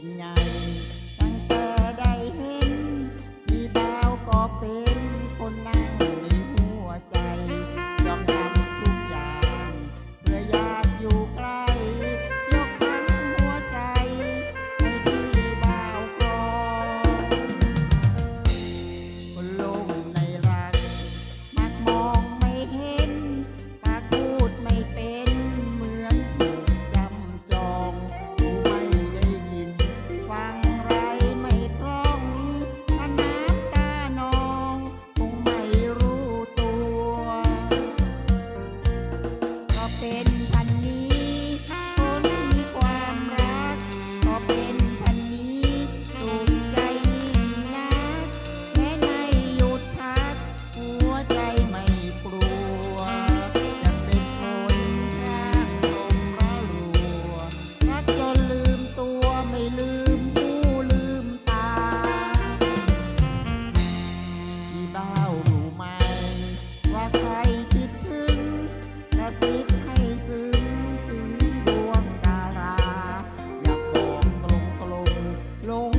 เป็นไง ตั้งแต่ได้เห็นพี่ดาวก็เป็นคนนั้น long.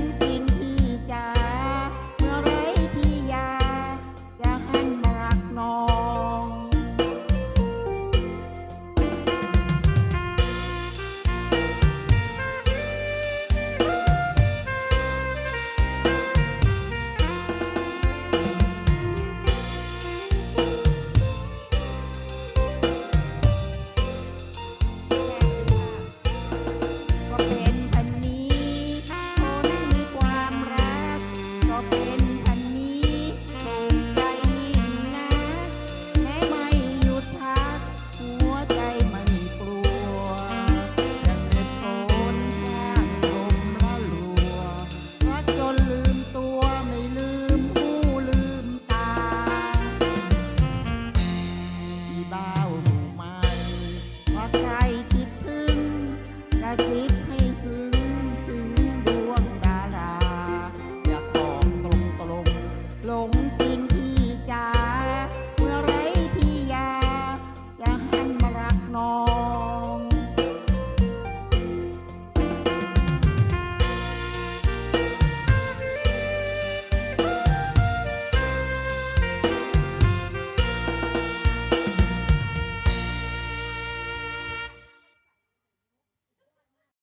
나.